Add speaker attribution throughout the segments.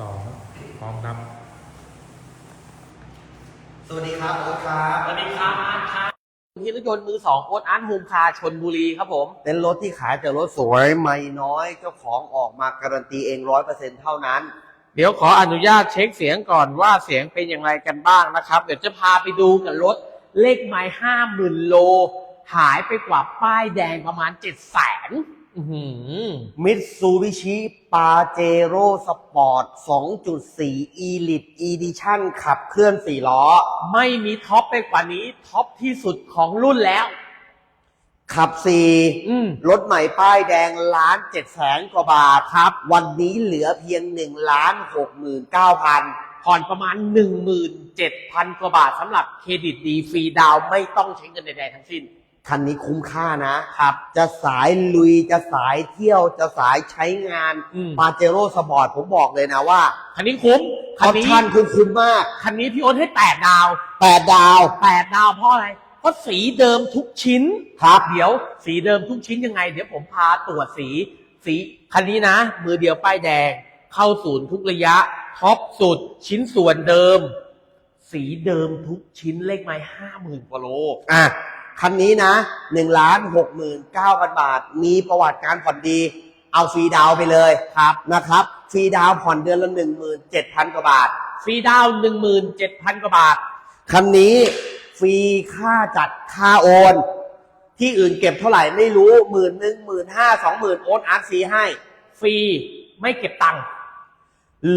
Speaker 1: สองพร้อมครับ
Speaker 2: สวัสดีครับโอ๊ตครับ
Speaker 3: สวัสดีครับอาร์ตครับที่รถยนต์มือสองโอ๊ตอาร์ตโฮมคาร์ชนบุรีครับผม
Speaker 2: เป็นรถที่ขายแต่รถสวยไม่น้อยเจ้าของออกมาการันตีเองร้อยเปอร์เซ็นเท่านั้น
Speaker 3: เดี๋ยวขออนุญาตเช็คเสียงก่อนว่าเสียงเป็นอย่างไรกันบ้างนะครับ เดี๋ยวจะพาไปดูกับรถเลขไม้ห้าหมื่นโล หายไปกว่าป้ายแดงประมาณเจ็ดแสน
Speaker 2: มิตซูบิชิปาเจโร่สปอร์ต 2.4 Elite Edition ขับเคลื่อน4ล้อ
Speaker 3: ไม่มีท็อปไปกว่านี้ ท็อปที่สุดของรุ่นแล้ว
Speaker 2: ขับ
Speaker 3: อืม
Speaker 2: 4รถใหม่ป้ายแดงล้าน7แสนกว่าบาทครับ วันนี้เหลือเพียง1ล้าน69,000
Speaker 3: ผ่อนประมาณ 17,000 กว่าบาทสำหรับเครดิตดีฟรีดาวน์ไม่ต้องใช้เงินใดๆทั้งสิ้น
Speaker 2: คันนี้คุ้มค่านะครับ จะสายลุยจะสายเที่ยวจะสายใช้งาน
Speaker 3: อืม
Speaker 2: ปาเจโร่สปอร์ตผมบอกเลยนะว่า
Speaker 3: คันนี้คุ้ม
Speaker 2: อ
Speaker 3: คัน
Speaker 2: อป
Speaker 3: นี้
Speaker 2: ชั่นคือคุ้มมาก
Speaker 3: คันนี้พี่โอ๊ตให้แปดดาว
Speaker 2: 8ดาว
Speaker 3: แปดดาวเพราะอะไรเพราะสีเดิมทุกชิ้น
Speaker 2: ครับ
Speaker 3: เดี๋ยวสีเดิมทุกชิ้นยังไง เดี๋ยวผมพาตรวจสี สีคันนี้นะ มือเดียวป้ายแดง เข้าศูนย์ทุกระยะท็อปสุดชิ้นส่วนเดิม สีเดิมทุกชิ้นเลขไม้ห้าหมื่นกว่าโล
Speaker 2: อะ คันนี้นะ1ล้าน69,000บาท มีประวัติการผ่อนดี เอาฟรีดาวน์ไปเลยครับนะครับ ฟรีดาวน์ผ่อนเดือนละ17,000กว่าบาท
Speaker 3: ฟรีดาวหนึ่งหมื่นเจ็ดพันกว่าบาท
Speaker 2: คันนี้ฟรีค่าจัดค่าโอน ที่อื่นเก็บเท่าไหร่ไม่รู้หมื่นหนึ่งหมื่นห้าสองหมื่นโอนอาร์ตฟรีให้
Speaker 3: ฟรีไม่เก็บตังค์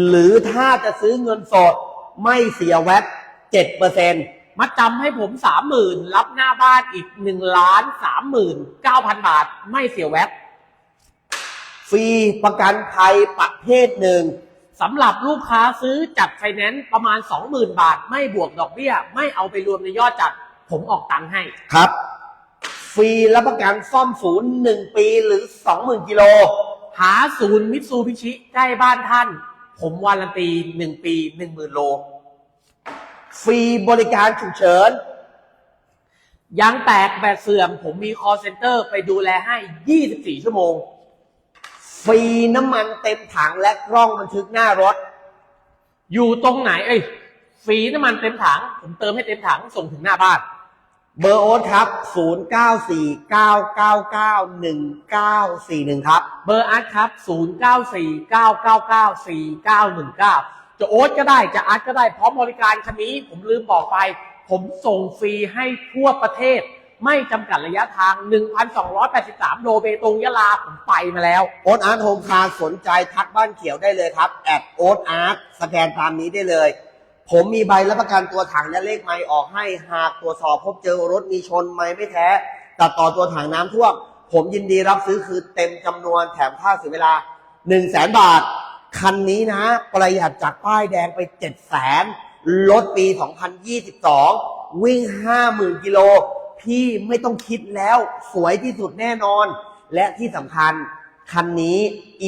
Speaker 2: หรือถ้าจะซื้อเงินสดไม่เสียแวตเจ็ดเปอร์เซ็นต์
Speaker 3: มาจำให้ผมสามหมื่นรับหน้าบ้านอีกหนึ่งล้านสามหมื่นเก้าพันบาท ไม่เสียแวต
Speaker 2: ฟรีประกันภัยประเภทหนึ่ง
Speaker 3: สำหรับลูกค้าซื้อจัดไฟแนนซ์ประมาณ 20,000 บาท ไม่บวกดอกเบี้ย ไม่เอาไปรวมในยอดจัด ผมออกตังค์ให้
Speaker 2: ครับ ฟรีรับประกันซ่อมศูนย์หนึ่งปีหรือสองหมื่นกิโล
Speaker 3: หาศูนย์มิตซูบิชิใกล้บ้านท่าน ผมวารันตี 1 ปี 10,000 โล
Speaker 2: ฟรีบริการฉุกเฉิน
Speaker 3: ยางแตกแบตเสื่อม ผมมีคอเซ็นเตอร์ไปดูแลให้ 24 ชั่วโมง
Speaker 2: ฟรีน้ำมันเต็มถังและกล้องบันทึกหน้ารถ
Speaker 3: อยู่ตรงไหน เอ้ย ฟรีน้ำมันเต็มถัง ผมเติมให้เต็มถังส่งถึงหน้าบ้าน
Speaker 2: เบอร์โอ๊ตครับ 0949991941 ครับ
Speaker 3: เบอร์อาร์ตครับ 0949994919 จะโอ๊ตก็ได้จะอาร์ตก็ได้พร้อมบริการคันนี้ ผมลืมบอกไป ผมส่งฟรีให้ทั่วประเทศ ไม่จำกัดระยะทาง 1,283 โลเบตงยะลา ผมไปมาแล้ว
Speaker 2: โอ๊ตอาร์ตโฮมคาร์สนใจทักบ้านเขียวได้เลยครับแอดโอ๊ตอาร์ตสแกนตามนี้ได้เลย ผมมีใบรับประกันตัวถังและเลขไม้ออกให้หากตรวจสอบพบเจอรถมีชนไม้ไม่แท้ตัดต่อตัวถังน้ำท่วมผมยินดีรับซื้อคือเต็มจำนวนแถมค่าเสียเวลา 1 0 0 0 0แสนบาท คันนี้นะประหยัดจากป้ายแดงไป7 0 0 0 0 0ลดปี 2022 วิ่ง 50,000 กิโล พี่ไม่ต้องคิดแล้วสวยที่สุดแน่นอน และที่สำคัญ คันนี้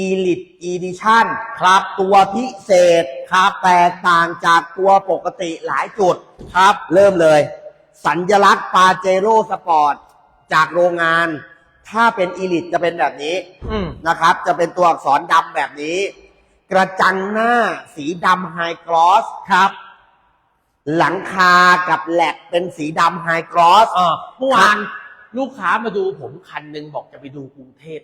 Speaker 2: Elite Edition ครับตัวพิเศษครับแตกต่างจากตัวปกติหลายจุดครับ เริ่มเลย สัญลักษณ์ปาเจโร่สปอร์ตจากโรงงาน ถ้าเป็น Elite จะเป็นแบบนี้
Speaker 3: อืม
Speaker 2: นะครับ จะเป็นตัวอักษรดำแบบนี้ กระจังหน้าสีดำไฮกลอสครับ หลังคากับแหลกเป็นสีดำไฮกลอส
Speaker 3: เออเมื่อวานลูกค้ามาดูผมคันหนึ่งบอกจะไปดูกรุงเทพ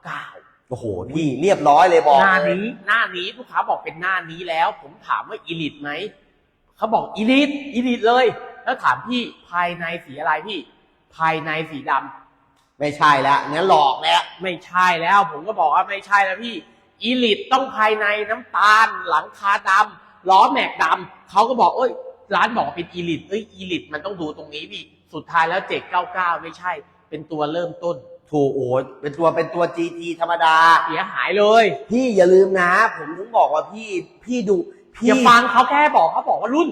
Speaker 3: 799
Speaker 2: โอ้โหพี่เรียบร้อยเลยบอก
Speaker 3: หน้า
Speaker 2: เลย
Speaker 3: นี้ หน้านี้ลูกค้าบอกเป็นหน้านี้แล้ว ผมถามว่าอีลิทไหมเขาบอกอีลิทอีลิทเลย แล้วถามพี่ภายในสีอะไรพี่ ภายในสีดำ
Speaker 2: ไม่ใช่แล้วงั้นหลอกแล้ว
Speaker 3: ไม่ใช่แล้ว ผมก็บอกว่าไม่ใช่แล้วพี่ อีลิทต้องภายในน้ำตาล หลังคาดำล้อแม็กดำเขาก็บอกเอ้ย ร้านบอกว่าเป็นอีลิทเอ้ยอีลิทมันต้องดูตรงนี้พี่สุดท้ายแล้วเจ็ดเก้าเก้าไม่ใช่ เป็นตัวเริ่มต้น
Speaker 2: ถูกโอ้ยเป็นตัวเป็นตัว GT ธรรมดา
Speaker 3: เสียหายเลย
Speaker 2: พี่อย่าลืมนะ ผมถึงบอกว่าพี่พี่ดูพี่
Speaker 3: อย่าฟังเขาแค่บอกเขาบอกว่ารุ่น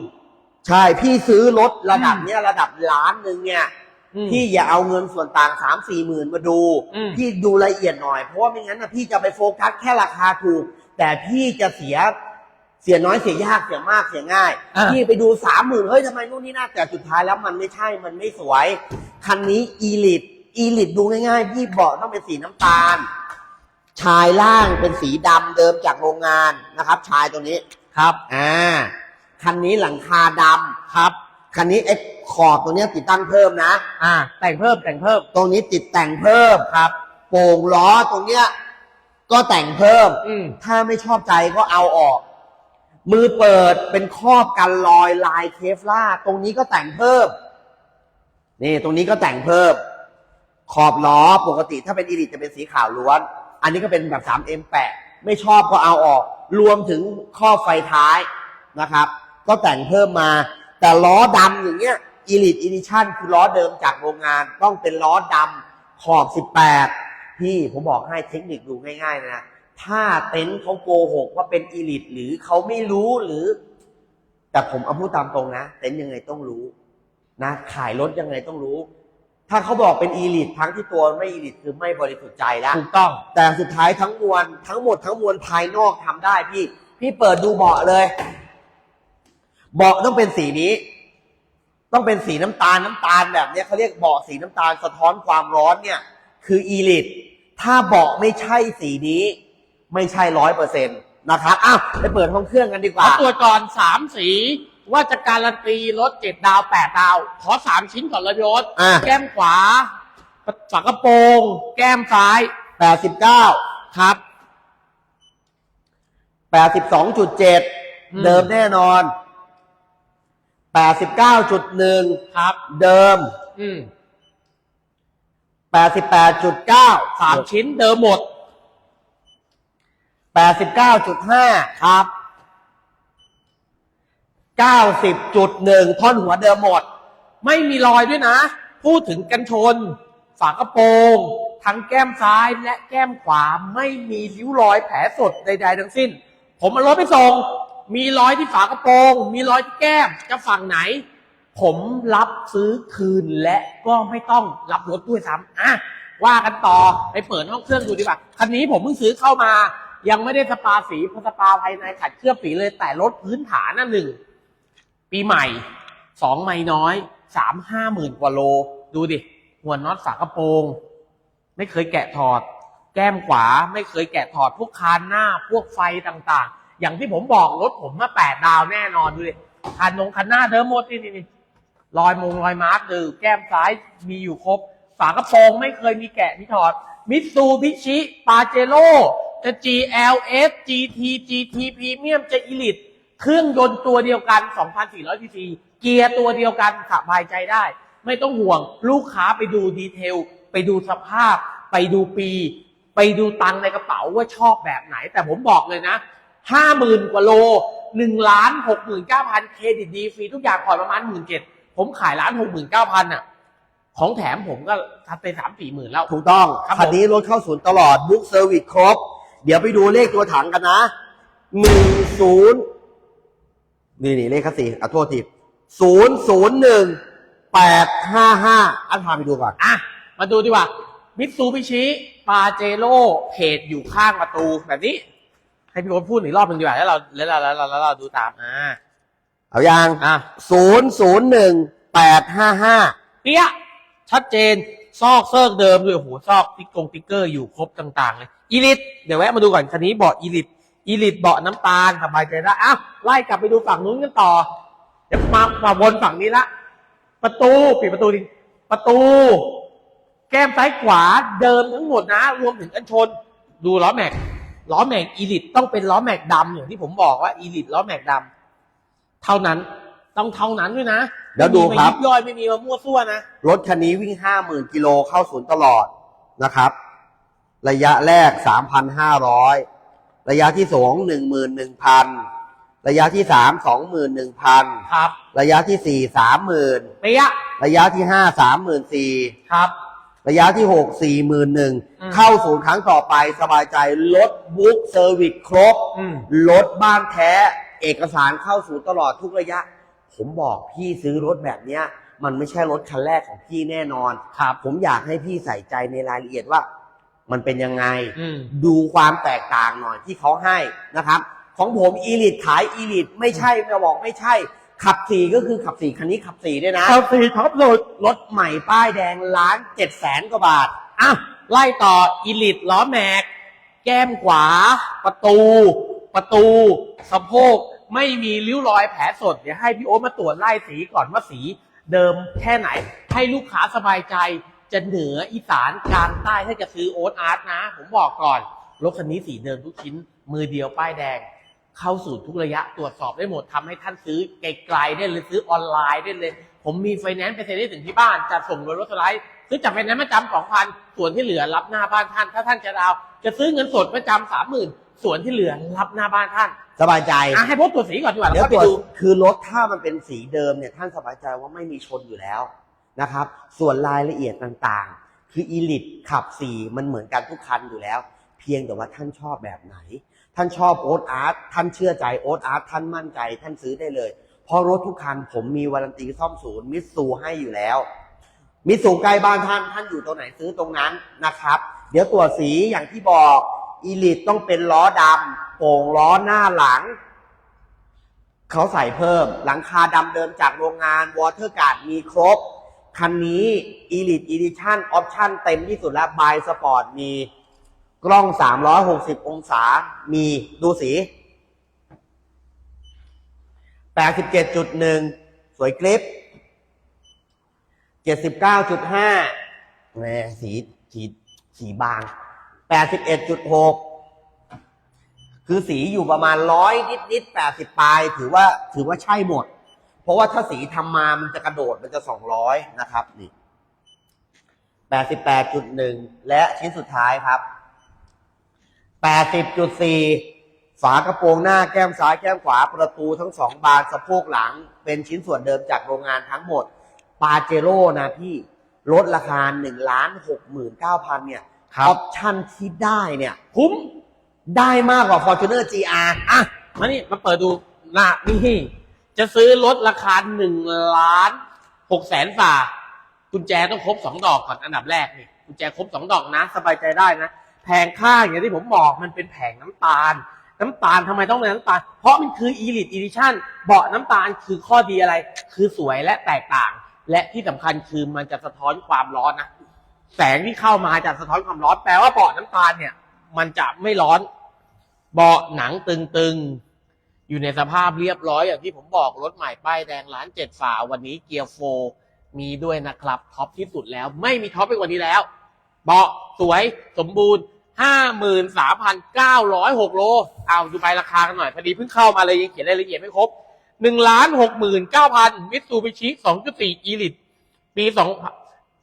Speaker 2: ใช่ พี่ซื้อรถระดับเนี้ยระดับล้านหนึ่งเนี่ย
Speaker 3: อืม
Speaker 2: พี่อย่าเอาเงินส่วนต่างสามสี่หมื่นมาดู
Speaker 3: อืม
Speaker 2: พี่ดูละเอียดหน่อย เพราะว่าไม่งั้นนะพี่จะไปโฟกัสแค่ราคาถูก แต่พี่จะเสียเสียน้อยเสียยากเสียมากเสียง่าย
Speaker 3: อะ
Speaker 2: พี่ไปดูสามหมื่นเฮ้ยทำไมนู่นนี่น่าแต่สุดท้ายแล้วมันไม่ใช่มันไม่สวย คันนี้อีลิทอีลิทดูง่ายๆพี่บอกต้องเป็นสีน้ำตาล ชายล่างเป็นสีดำเดิมจากโรงงานนะครับ ชายตัวนี้
Speaker 3: ครับ
Speaker 2: อ่าคันนี้หลังคาดำ
Speaker 3: ครับ
Speaker 2: คันนี้ไอ้ขอบตรงเนี้ยติดตั้งเพิ่มนะ
Speaker 3: อ่า แต่งเพิ่มแต่งเพิ่ม
Speaker 2: ตรงนี้ติดแต่งเพิ่ม
Speaker 3: ครับ
Speaker 2: โป่งล้อตรงเนี้ยก็แต่งเพิ่ม
Speaker 3: อืม
Speaker 2: ถ้าไม่ชอบใจก็เอาออก มือเปิดเป็นครอบกันรอยลายเคฟล่าร์ตรงนี้ก็แต่งเพิ่ม นี่ตรงนี้ก็แต่งเพิ่ม ขอบล้อปกติถ้าเป็นอีลิตจะเป็นสีขาวล้วน อันนี้ก็เป็นแบบ 3M แปะไม่ชอบก็เอาออก รวมถึงครอบไฟท้ายนะครับ ก็แต่งเพิ่มมา แต่ล้อดำอย่างเงี้ย Elite Edition คือล้อเดิมจากโรงงานต้องเป็นล้อดำขอบ 18 พี่ผมบอกให้เทคนิคดูง่ายๆนะ ถ้าเต็นท์เขาโกหกว่าเป็นอีลิทหรือเขาไม่รู้หรือ แต่ผมเอาพูดตามตรงนะ เต็นท์ยังไงต้องรู้นะขายรถยังไงต้องรู้ ถ้าเขาบอกเป็นอีลิททั้งที่ตัวไม่อีลิทคือไม่บริสุทธิ์ใจแล้ว
Speaker 3: ถูกต้อง
Speaker 2: แต่สุดท้ายทั้งมวลทั้งหมดทั้งมวลภายนอกทำได้พี่ พี่เปิดดูเบาะเลย เบาะต้องเป็นสีนี้ ต้องเป็นสีน้ำตาลน้ำตาลแบบเนี้ยเขาเรียกเบาะสีน้ำตาลสะท้อนความร้อนเนี่ย คืออีลิทถ้าเบาะไม่ใช่สีนี้ ไม่ใช่ร้อยเปอร์เซ็นต์นะครับอ้าวไปเปิดห้องเครื่องกันดีกว่า
Speaker 3: เอาตรวจก่อนสามสีว่าจะการันตีรถเจ็ดดาวแปดดาว ขอสามชิ้นก่อนเลยพี่โอ๊ต
Speaker 2: อะ
Speaker 3: แก้มขวาฝากระโปรง แก้มซ้าย
Speaker 2: แปดสิบเก้า
Speaker 3: ครับ
Speaker 2: แปดสิบสองจุดเจ็ด
Speaker 3: อืม
Speaker 2: เดิมแน่นอน แปดสิบเก้าจุดหนึ่ง
Speaker 3: ครับ
Speaker 2: เดิม
Speaker 3: อืม
Speaker 2: แปดสิบแปดจุดเก้า
Speaker 3: สามชิ้นเดิมหมด
Speaker 2: แปดสิบเก้าจุดห้า
Speaker 3: ครับ
Speaker 2: เก้าสิบจุดหนึ่งท่อนหัวเดิมหมด
Speaker 3: ไม่มีรอยด้วยนะ พูดถึงกันชน ฝากระโปรง ทั้งแก้มซ้ายและแก้มขวาไม่มีริ้วรอยแผลสดใด ๆ ทั้งสิ้น ผมเอารถไปส่ง มีรอยที่ฝากระโปรง มีรอยที่แก้มจะฝั่งไหน ผมรับซื้อคืนและก็ไม่ต้องรับรถด้วยซ้ำอะว่ากันต่อไปเปิดห้องเครื่องดูดีกว่าคันนี้ผมเพิ่งซื้อเข้ามา ยังไม่ได้สปาสีเพราะสปาภายในขัดเคลือบสีเลยแต่รถพื้นฐานน่ะหนึ่งปีใหม่สองไม่น้อยสามห้าหมื่นกว่าโล ดูดิ หัวน็อตฝากระโปรง ไม่เคยแกะถอด แก้มขวาไม่เคยแกะถอดพวกคานหน้าพวกไฟต่างๆ อย่างที่ผมบอกรถผมมาแปดดาวแน่นอนดูดิคันนงคันหน้าเดิมหมดนี่นี่นี่รอยมงรอยมาร์กดือแก้มซ้ายมีอยู่ครบ ฝากระโปรงไม่เคยมีแกะมีถอด มิตซูบิชิ ปาเจโร่จะ GLS GT GT Premium จะ Elite เครื่องยนต์ตัวเดียวกัน 2,400ซีซีเกียร์ตัวเดียวกันสบายใจได้ ไม่ต้องห่วงลูกค้าไปดูดีเทล ไปดูสภาพ ไปดูปี ไปดูตังในกระเป๋าว่าชอบแบบไหน แต่ผมบอกเลยนะ ห้าหมื่นกว่าโลหนึ่งล้านหกหมื่นเก้าพันเครดิตดีฟรีทุกอย่างผ่อนประมาณหมื่นเจ็ดผมขายล้านหกหมื่นเก้าพันอะ ของแถมผมก็ทัดไปสามสี่หมื่นแล้ว
Speaker 2: ถูกต้อง
Speaker 3: ครับผม
Speaker 2: คันนี้รถเข้าศูนย์ตลอดบุ๊กเซอร์วิสครบ เดี๋ยวไปดูเลขตัวถังกันนะหนึ่งศูนย์นี่นี่เลขคัสซีอะโทษทีศูนย์ศูนย์หนึ่งแปดห้าห้าอันพาไปดูก่อน
Speaker 3: อะ มาดูดีกว่ามิตซูบิชิปาเจโร่เพจอยู่ข้างประตูแบบนี้ ให้พี่โอ๊ตพูดอีกรอบหนึ่งดีกว่าแล้วเราแล้วเราแล้วเราแล้วเราดูตามอ่า
Speaker 2: เอายัง
Speaker 3: อะ
Speaker 2: ศูนย์ศูนย์หนึ่งแปดห้าห้า
Speaker 3: เปี้ยะชัดเจน ซอกเซิร์กเดิมด้วยโอ้โหซอกติ๊กกงติ๊กเกอร์อยู่ครบต่างๆเลยอีลิทเดี๋ยวแวะมาดูก่อนคันนี้เบาะอีลิทอีลิทเบาะน้ำตาลสบายใจได้อ้าวไล่กลับไปดูฝั่งนู้นกันต่อ เดี๋ยวมามาวนฝั่งนี้ละประตูปิดประตูดิประตู แก้มซ้ายขวาเดิมทั้งหมดนะ รวมถึงกันชน ดูล้อแม็ก ล้อแม็กอีลิทต้องเป็นล้อแม็กดำอย่างที่ผมบอกว่าอีลิทล้อแม็กดำเท่านั้นต้องเท่านั้นด้วยนะ
Speaker 2: เดี๋ยวดูครับ
Speaker 3: ไม่มีมายิบย่อยไม่มีมามั่วซั่วนะ
Speaker 2: รถคันนี้วิ่งห้าหมื่นกิโลเข้าศูนย์ตลอดนะครับ ระยะแรกสามพันห้าร้อยระยะที่สองหนึ่งหมื่นหนึ่งพันระยะที่สามสองหมื่นหนึ่งพัน
Speaker 3: ครับ
Speaker 2: ระยะที่สี่สามหมื่น
Speaker 3: เปียะ
Speaker 2: ระยะที่ห้าสามหมื่นสี่
Speaker 3: ครับ
Speaker 2: ระยะที่หกสี่หมื่นหนึ่ง
Speaker 3: อืม
Speaker 2: เข้าศูนย์ครั้งต่อไปสบายใจรถบุ๊กเซอร์วิสครบ
Speaker 3: อืม
Speaker 2: รถบ้านแท้ เอกสารเข้าศูนย์ตลอดทุกระยะ ผมบอกพี่ซื้อรถแบบเนี้ย มันไม่ใช่รถคันแรกของพี่แน่นอน
Speaker 3: ครับ
Speaker 2: ผมอยากให้พี่ใส่ใจในรายละเอียดว่า มันเป็นยังไง
Speaker 3: อืม
Speaker 2: ดูความแตกต่างหน่อยที่เขาให้นะครับ ของผมอีลิทขายอีลิทไม่ใช่มาบอกไม่ใช่ ขับสี่ก็คือขับสี่คันนี้ขับสี่ด้วยนะ
Speaker 3: เอาสีท็อปโหลด
Speaker 2: รถใหม่ป้ายแดงล้านเจ็ดแสนกว่าบาท
Speaker 3: อะไล่ต่ออีลิทล้อแม็ก แก้มขวา ประตู ประตู สะโพก ไม่มีริ้วรอยแผลสด เดี๋ยวให้พี่โอ๊ตมาตรวจไล่สีก่อนว่าสีเดิมแค่ไหน ให้ลูกค้าสบายใจจะเหนืออีสานกลางใต้ถ้าจะซื้อโอ๊ตอาร์ตนะ ผมบอกก่อนรถคันนี้สีเดิมทุกชิ้น มือเดียวป้ายแดง เข้าสู่ทุกระยะตรวจสอบได้หมดทำให้ท่านซื้อไกลๆได้เลยซื้อออนไลน์ได้เลย ผมมีไฟแนนซ์ไปเซ็นได้ถึงที่บ้านจัดส่งโดยรถสไลด์ซื้อจากไฟแนนซ์มาจำสองพันส่วนที่เหลือรับหน้าบ้านท่าน ถ้าท่านจะดาวน์จะซื้อเงินสดมาจำสามหมื่นส่วนที่เหลือรับหน้าบ้านท่าน
Speaker 2: สบายใจ
Speaker 3: อะให้พบตัวสีก่อนดีกว่า
Speaker 2: เดี๋ยว
Speaker 3: แล้ว
Speaker 2: ตร
Speaker 3: ไป
Speaker 2: วจ
Speaker 3: ดู
Speaker 2: คือรถถ้ามันเป็นสีเดิมเนี่ยท่านสบายใจว่าไม่มีชนอยู่แล้วนะครับ ส่วนรายละเอียดต่างๆ คืออีลิทขับสีมันเหมือนกันทุกคันอยู่แล้ว เพียงแต่ว่าท่านชอบแบบไหน ท่านชอบโอ๊ตอาร์ตท่านเชื่อใจโอ๊ตอาร์ตท่านมั่นใจ ท่านซื้อได้เลยเพราะรถทุกคันผมมีวารันตีซ่อมศูนย์มิตซูให้อยู่แล้ว มิตซูใกล้บ้านท่านท่านอยู่ตรงไหนซื้อตรงนั้นนะครับ เดี๋ยวตรวจสีอย่างที่บอกอีลิทต้องเป็นล้อดำโป่งล้อหน้าหลัง เขาใส่เพิ่ม หลังคาดำเดิมจากโรงงานวอเตอร์การ์ดมีครบ คันนี้ Elite Edition Option เต็มที่สุดแล้วบายสปอร์ตมี กล้อง 360 องศา มีดูสี 87.1 สวยคลิป 79.5แหมสีสีสีบาง 81.6 คือสีอยู่ประมาณร้อยนิดนิดแปดสิบปลาย ถือว่าถือว่าใช่หมด เพราะว่าถ้าสีทำมามันจะกระโดดมันจะสองร้อยนะครับนี่แปดสิบแปดจุดหนึ่งและชิ้นสุดท้ายครับ แปดสิบจุดสี่ฝากระโปรงหน้าแก้มซ้ายแก้มขวาประตูทั้งสองบานสะโพกหลัง เป็นชิ้นส่วนเดิมจากโรงงานทั้งหมด ปาเจโร่นะพี่ ลดราคาหนึ่งล้านหกหมื่นเก้าพันเนี่ย
Speaker 3: ครับ
Speaker 2: ออปชั่นที่ได้เนี่ย
Speaker 3: คุ้ม
Speaker 2: ได้มากกว่า Fortuner GR อะ
Speaker 3: มานี่มาเปิดดูหน้านี่ จะซื้อรถราคาหนึ่งล้านหกแสนฝ่ากุญแจต้องครบสองดอกก่อนอันดับแรกนี่กุญแจครบสองดอกนะ สบายใจได้นะ แผงข้างอย่างที่ผมบอกมันเป็นแผงน้ำตาล น้ำตาลทำไมต้องเป็นน้ำตาล เพราะมันคือ Elite Edition เบาะน้ำตาลคือข้อดีอะไร คือสวยและแตกต่าง และที่สำคัญคือมันจะสะท้อนความร้อนนะแสงที่เข้ามาจะสะท้อนความร้อนแปลว่าเบาะน้ำตาลเนี่ย มันจะไม่ร้อน เบาะหนังตึงๆ อยู่ในสภาพเรียบร้อยอย่างที่ผมบอกรถใหม่ป้ายแดงล้านเจ็ดฝาวันนี้เกียร์โฟมีด้วยนะครับท็อปที่สุดแล้วไม่มีท็อปไปกว่านี้แล้ว เบาะสวยสมบูรณ์ห้าหมื่นสามพันเก้าร้อยหกโล เอาดูไปราคากันหน่อย พอดีเพิ่งเข้ามาเลยยังเขียนรายละเอียดไม่ครบหนึ่งล้านหกหมื่นเก้าพันมิตซูบิชิสองจุดสี่อีลิตปีสอง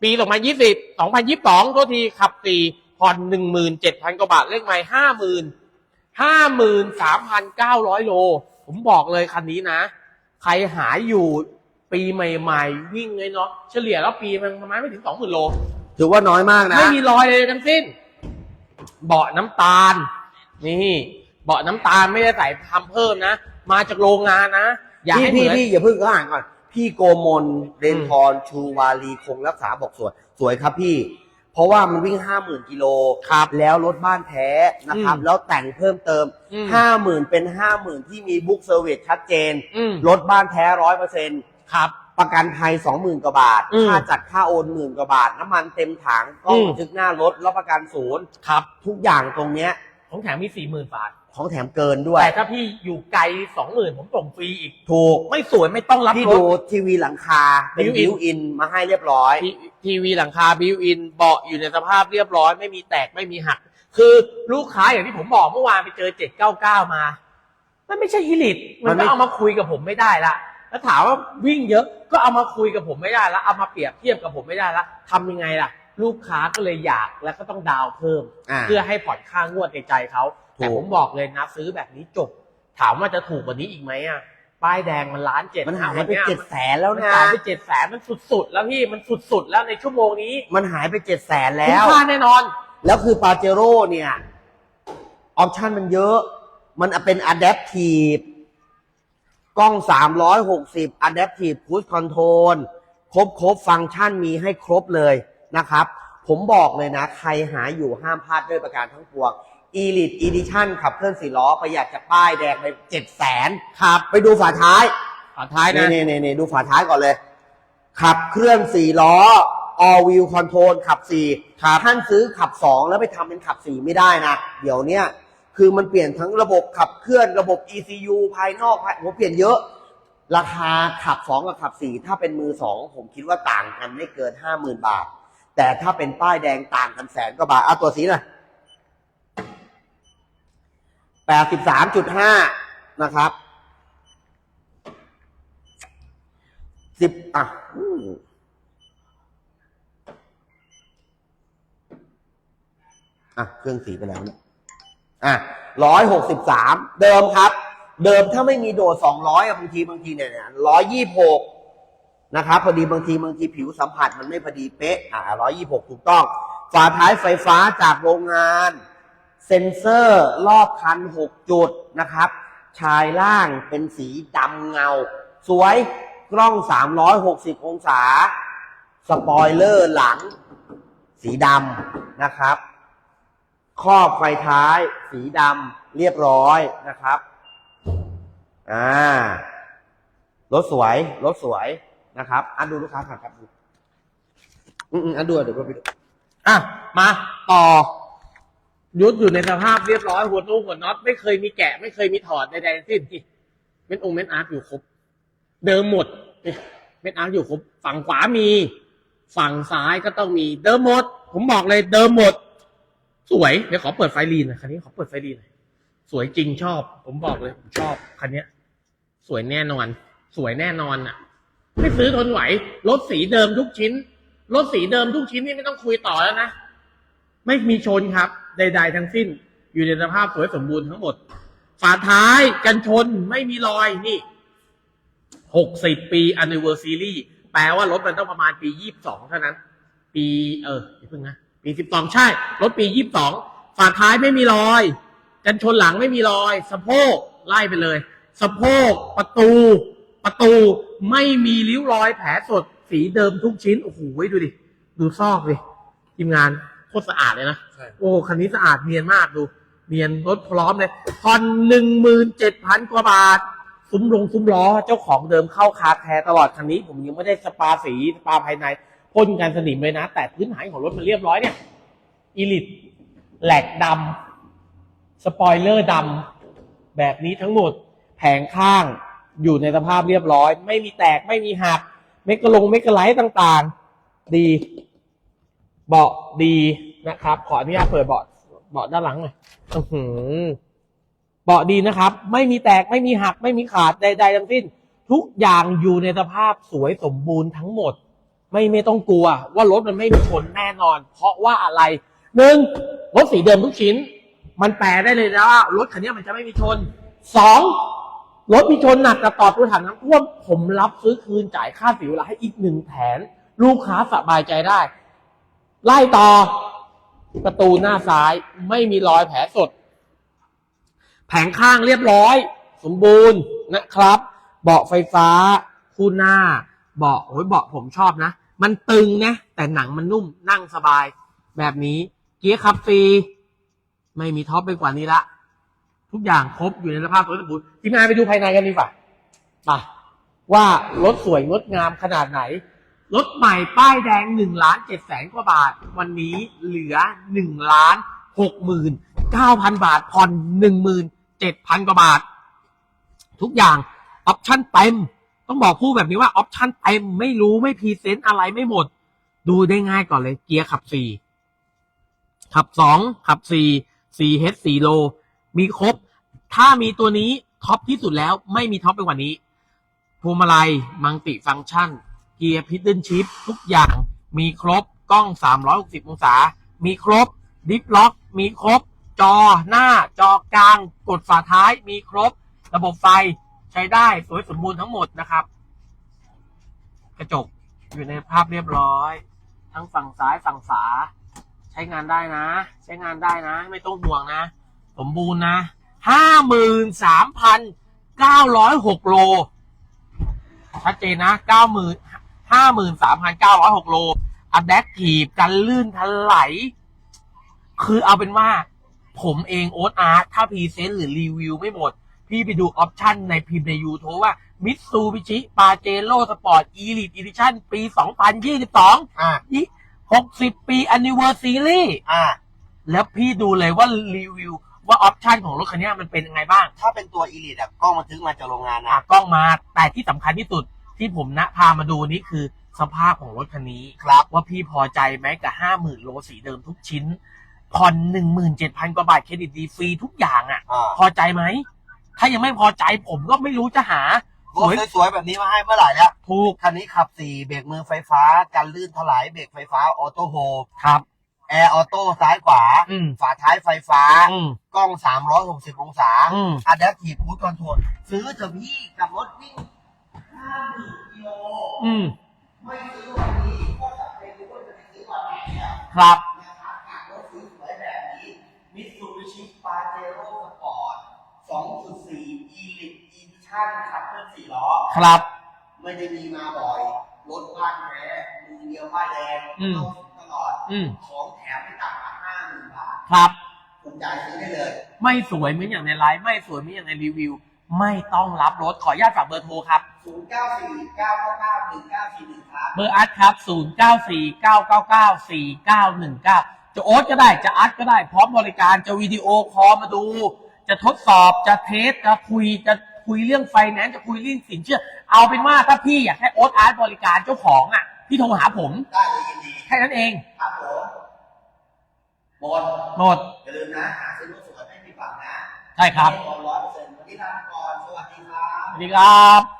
Speaker 3: ปีสองพันยี่สิบสองพันยี่สิบสองโทษทีขับสี่ผ่อนหนึ่งหมื่นเจ็ดพันกว่าบาทเลขไม่ห้าหมื่นห้าหมื่นสามพันเก้าร้อยโล ผมบอกเลยคันนี้นะ ใครหาอยู่ปีใหม่ ๆ วิ่งเลยเนาะเฉลี่ยแล้วปีมันประมาณไม่ถึงสองหมื่นโล
Speaker 2: ถือว่าน้อยมากนะ
Speaker 3: ไม่มีรอยเลยทั้งสิ้น เบาะน้ำตาล นี่ เบาะน้ำตาลไม่ได้ใส่ทำเพิ่มนะ มาจากโรงงานนะ อย่า
Speaker 2: พี่
Speaker 3: ให้เห
Speaker 2: พี่
Speaker 3: มือน
Speaker 2: พี่อย่าเพิ่งก็อ่านก่อน พี่โกมลเรนทรชูวาลีคงรักษาบอกสวย สวยครับพี่ เพราะว่ามันวิ่งห้าหมื่นกิโล
Speaker 3: ครับ
Speaker 2: แล้วรถบ้านแท้นะครับ
Speaker 3: อืม
Speaker 2: แล้วแต่งเพิ่มเติม
Speaker 3: อืม
Speaker 2: ห้าหมื่นเป็นห้าหมื่นที่มีบุ๊กเซอร์วิสชัดเจน
Speaker 3: อืม
Speaker 2: รถบ้านแท้ร้อยเปอร์เซ็นต์
Speaker 3: ครับ
Speaker 2: ประกันภัยสองหมื่นกว่าบาท
Speaker 3: อืม
Speaker 2: ค่าจัดค่าโอนหมื่นกว่าบาท น้ำมันเต็มถังกล้อง
Speaker 3: อืม
Speaker 2: บันทึกหน้ารถรับประกันศูนย์
Speaker 3: ครับ
Speaker 2: ทุกอย่างตรงเนี้ย
Speaker 3: ของแถมมีสี่หมื่นบาท
Speaker 2: ของแถมเกินด้วย
Speaker 3: แต่ถ้าพี่อยู่ไกลสองหมื่นผมส่งฟรีอีก
Speaker 2: ถูก
Speaker 3: ไม่สวยไม่ต้องรับ
Speaker 2: ที่
Speaker 3: ร
Speaker 2: ดู
Speaker 3: ถ
Speaker 2: ทีวีหลังคาเป็น
Speaker 3: Built-in
Speaker 2: บิวอินมาให้เรียบร้อย
Speaker 3: ทีทีวีหลังคาบิวอินเบาะอยู่ในสภาพเรียบร้อย ไม่มีแตกไม่มีหัก คือลูกค้าอย่างที่ผมบอกเมื่อวานไปเจอ799มา มันไม่ใช่ฮิลิตมัน
Speaker 2: มันไม่
Speaker 3: ก็เอามาคุยกับผมไม่ได้ละ แล้วถามว่าวิ่งเยอะก็เอามาคุยกับผมไม่ได้ละเอามาเปรียบเทียบกับผมไม่ได้ละทำยังไงล่ะ ลูกค้าก็เลยอยากแล้วก็ต้องดาวน์เพิ่ม
Speaker 2: อ่า
Speaker 3: เพื่อให้ผ่อนค่างวดในใจเขา
Speaker 2: ถูก
Speaker 3: แต่ผมบอกเลยนะซื้อแบบนี้จบ ถามว่าจะถูกกว่านี้อีกไหมอะป้ายแดงมันล้านเจ็ด
Speaker 2: มันหายไป
Speaker 3: วันนี้ย
Speaker 2: เจ็ดแสนแล้ว
Speaker 3: มัน
Speaker 2: นะ
Speaker 3: จ่ายไปเจ็ดแสนมันสุดๆ แล้วพี่มันสุดๆ แล้วในชั่วโมงนี้
Speaker 2: มันหายไปเจ็ดแสนแล้
Speaker 3: คุ้ม
Speaker 2: ว
Speaker 3: ค่าแน่นอน
Speaker 2: แล้วคือปาเจโร่เนี่ย ออปชันมันเยอะ มันเป็น Adaptive กล้อง 360 Adaptive Cruise Control ครบครบฟังก์ชันมีให้ครบเลยนะครับ ผมบอกเลยนะ ใครหาอยู่ห้ามพลาดด้วยประการทั้งปวง Elite Edition ขับเคลื่อนสี่ล้อประหยัดจากป้ายแดงไปเจ็ดแสนครับไปดูฝาท้าย
Speaker 3: ฝาท้ายนะ
Speaker 2: นี่นี่นี่ดูฝาท้ายก่อนเลย ขับเคลื่อนสี่ล้อ all wheel control ขับสี่ท่านซื้อขับสองแล้วไปทำเป็นขับสี่ไม่ได้นะ เดี๋ยวเนี้ย คือมันเปลี่ยนทั้งระบบขับเคลื่อนระบบ ECU ภายนอกภายผมเปลี่ยนเยอะ ราคาขับสองกับขับสี่ถ้าเป็นมือสองผมคิดว่าต่างกันไม่เกินห้าหมื่นบาท แต่ถ้าเป็นป้ายแดงต่างกันแสนกว่าบาทเอาตัวสีหน่อยแปดสิบสามจุดห้านะครับสิบอะอะ เครื่องสีไปแล้วเนี่ย อะร้อยหกสิบสามเดิมครับ เดิมถ้าไม่มีโดดสองร้อยบางทีบางทีเนี่ยร้อยยี่หกนะครับพอดีบางทีบางทีผิวสัมผัสมันไม่พอดีเป๊ะอะร้อยยี่หกถูกต้อง ฝาท้ายไฟฟ้าจากโรงงาน เซ็นเซอร์รอบคันหกจุดนะครับ ชายล่างเป็นสีดำเงา สวยกล้อง 360 องศา สปอยเลอร์หลัง สีดำนะครับ ครอบไฟท้าย สีดำเรียบร้อยนะครับอ่ารถสวยรถสวยนะครับอันดูลูกค้าขับครับดูอืมอันดูเดี๋ยวไปดู
Speaker 3: อะมาต่อยุดอยู่ในสภาพเรียบร้อยหัวตู้หัวน็อตไม่เคยมีแกะ ไม่เคยมีถอดใดๆทั้งสิ้นที่เม็ดองเม็ดอาร์ตอยู่ครบ เดิมหมดเม็ดอาร์ตอยู่ครบ ฝั่งขวามี ฝั่งซ้ายก็ต้องมีเดิมหมด ผมบอกเลยเดิมหมด สวย เดี๋ยวขอเปิดไฟลีนหน่อยคันนี้ขอเปิดไฟลีนหน่อยสวยจริงชอบ ผมบอกเลยผมชอบคันเนี้ย สวยแน่นอน สวยแน่นอนอะ ไม่ซื้อทนไหว รถสีเดิมทุกชิ้น รถสีเดิมทุกชิ้นนี่ไม่ต้องคุยต่อแล้วนะ ไม่มีชนครับ ใด ๆ ทั้งสิ้น อยู่ในสภาพสวยสมบูรณ์ทั้งหมด ฝาท้ายกันชนไม่มีรอยนี่หกสิบปี anniversary แปลว่ารถมันต้องประมาณปียี่สิบสองเท่านั้น ปีเอออย่าเพิ่งนะ ปีสิบสองใช่ รถปียี่สิบสองฝาท้ายไม่มีรอย กันชนหลังไม่มีรอย สะโพกไล่ไปเลย สะโพกประตู ประตูไม่มีริ้วรอยแผลสดสีเดิมทุกชิ้น โอ้โหดูดิ ดูซอกดิทีมงานโคตรสะอาดเลยนะ
Speaker 1: ใช่
Speaker 3: โอ้คันนี้สะอาดเนียนมากดูเนียนรถพร้อมเลยผ่อนหนึ่งหมื่นเจ็ดพันกว่าบาท ซุ้มลงซุ้มล้อ เจ้าของเดิมเข้าคาแคร์ตลอดคันนี้ ผมยังไม่ได้สปาสีสปาภายใน พ่นกันสนิมเลยนะ แต่พื้นฐานของรถมันเรียบร้อยเนี่ยอีลิตแหลกดำสปอยเลอร์ดำแบบนี้ทั้งหมดแผงข้างอยู่ในสภาพเรียบร้อย ไม่มีแตกไม่มีหักเมกะลงเมกะไลท์ต่างๆ ดี เบาะดีนะครับ ขออนุญาตเปิดเบาะเบาะด้านหลังหน่อยอื้อหือเบาะดีนะครับ ไม่มีแตกไม่มีหักไม่มีขาดใด ๆ ทั้งสิ้น ทุกอย่างอยู่ในสภาพสวยสมบูรณ์ทั้งหมด ไม่ไม่ต้องกลัวว่ารถมันไม่มีชนแน่นอน เพราะว่าอะไรหนึ่งรถสีเดิมทุกชิ้น มันแปลได้เลยนะว่ารถคันนี้มันจะไม่มีชนสองรถมีชนหนักกระต่อตัวถังน้ำท่วม ผมรับซื้อคืนจ่ายค่าสียเวลาให้อีกหนึ่งแผนลูกค้าสบายใจได้ ไล่ต่อประตูหน้าซ้ายไม่มีรอยแผลสด แผงข้างเรียบร้อย สมบูรณ์นะครับ เบาะไฟฟ้า คู่หน้า เบาะโอ้ยเบาะผมชอบนะ มันตึงนะ แต่หนังมันนุ่มนั่งสบาย แบบนี้เกียร์ขับฟรีไม่มีท็อปไปกว่านี้ละ ทุกอย่างครบอยู่ในสภาพสวยสมบูรณ์ทีมงานไปดูภายในกันดีกว่าไปว่ารถสวยงดงามขนาดไหน รถใหม่ป้ายแดงหนึ่งล้านเจ็ดแสนกว่าบาท วันนี้เหลือหนึ่งล้านหกหมื่นเก้าพันบาทผ่อนหนึ่งหมื่นเจ็ดพันกว่าบาท ทุกอย่างออปชั่นเต็ม ต้องบอกพูดแบบนี้ว่าออปชั่นเต็มไม่รู้ไม่พรีเซนต์อะไรไม่หมด ดูได้ง่ายก่อนเลยเกียร์ขับสี่ขับสองขับสี่สี่เฮดสี่โล มีครบ ถ้ามีตัวนี้ท็อปที่สุดแล้วไม่มีท็อปไปกว่านี้พวงมาลัยมังติฟังก์ชัน เกียร์พิดเดิลชิพทุกอย่างมีครบกล้อง 360 องศา มีครบดิฟล็อก มีครบ จอหน้าจอกลาง กดฝาท้าย มีครบ ระบบไฟ ช้ได้สวยสมบูรณ์ทั้งหมดนะครับ กระจกอยู่ในภาพเรียบร้อย ทั้งฝั่งซ้ายฝั่งฝาใช้งานได้นะ ใช้งานได้นะ ไม่ต้องห่วงนะ สมบูรณ์นะห้าหมื่นสามพันเก้าร้อยหกโลชัดเจนนะเก้าหมื่นห้าหมื่นสามพันเก้าร้อยหกโลอะแดกทีฟกันลื่นทันไหล คือเอาเป็นว่า ผมเองโอ๊ตอาร์ตถ้าพรีเซนต์หรือรีวิวไม่หมด พี่ไปดูออปชั่นในพิมพ์ใน YouTube ว่ามิตซูบิชิปาเจโ o สปอร์ตอีลิ e อีดิชั่นปี 2022
Speaker 2: อ่า
Speaker 3: ยี่60 ปี Anniversary
Speaker 2: อ่า
Speaker 3: แล้วพี่ดูเลยว่ารีวิวว่าออปชั่นของรถคันนี้มันเป็นยังไงบ้าง
Speaker 2: ถ้าเป็นตัวอีลิทอะกล้องบันทึกมาจากโรงงาน
Speaker 3: อะ
Speaker 2: นะ
Speaker 3: กล้องมาแต่ที่สำคัญที่สุดที่ผมนะพามาดูนี่คือสภาพของรถคันนี้
Speaker 2: ครับ
Speaker 3: ว่าพี่พอใจไหมกับห้าหมื่นโลสีเดิมทุกชิ้นผ่อนหนึ่งหมื่นเจ็ดพันกว่าบาทเครดิตดีฟรีทุกอย่างอะ
Speaker 2: อ่า
Speaker 3: พอใจไหม ถ้ายังไม่พอใจผมก็ไม่รู้จะหา
Speaker 2: รถสวยๆแบบนี้มาให้เมื่อไหร่แล้ว
Speaker 3: ถูก
Speaker 2: คันนี้ขับสี่เบรกมือไฟฟ้ากันลื่นถลายเบรกไฟฟ้าออโต้โฮ
Speaker 3: ครับ
Speaker 2: แอร์ออโต้ซ้ายขวา
Speaker 3: อืม
Speaker 2: ฝาท้ายไฟฟ้า
Speaker 3: อืม
Speaker 2: กล้อง 360 องศา
Speaker 3: อืม
Speaker 2: อะแดปทีฟคูดคอนโทรลซื้อเถอะพี่กับรถวิ่ง50,000กิโล
Speaker 3: อืม
Speaker 2: ไม่ซื้อวันนี้ก็จะไปรู้ว่าจะไปซื้อวันไหนแล้ว
Speaker 3: ครับ
Speaker 2: นะครับหากรถสวยๆแบบนี้มิตซูบิชิปาเจโร่สปอร์ต 2.4 Elite Edition ขับเคลื่อน4ล้อ
Speaker 3: ครับ
Speaker 2: ไม่ได้มีมาบ่อยรถบ้านแท้มือเดียวป้ายแดง
Speaker 3: อืม
Speaker 2: เข้าถึงตลอด
Speaker 3: อืม
Speaker 2: ของแถมไม่ต่ำกว่าห้าหมื่นบาท
Speaker 3: ครับ
Speaker 2: สนใจซื้อได้เลย
Speaker 3: ไม่สวยเหมือนอย่างในไลฟ์ไม่สวยเหมือนอย่างในรีวิว ไม่ต้องรับรถขออนุญาตฝากเบอร์โทรครับ
Speaker 2: 0 9 4 9 9 9 1 9 4 1 ครับ
Speaker 3: เบอร์อาร์ตครับ 0 9 4 9 9 9 4 9 1 9 จะโอ๊ตก็ได้ จะอาร์ตก็ได้ พร้อมบริการ จะวิดีโอคอลมาดู จะทดสอบ จะเทส จะคุย จะ คุยเรื่องไฟแนนซ์จะคุยเรื่องสินเชื่อ เอาเป็นว่าถ้าพี่อยากให้โอ๊ตอาร์ตบริการเจ้าของอะพี่โทรหาผม
Speaker 2: ได้เลยยินดี
Speaker 3: แค่นั้นเอง
Speaker 2: ครับผมหมด
Speaker 3: หมด
Speaker 2: อย่าลืมนะหาซื้อรถสวยไม่ผิดหวังนะ
Speaker 3: ใช่ครับ
Speaker 2: แน่นอนร้อยเปอร์เซ็นต์วันนี้ลาไปก่อนสวัสดีครับ
Speaker 3: สวัสดีครับ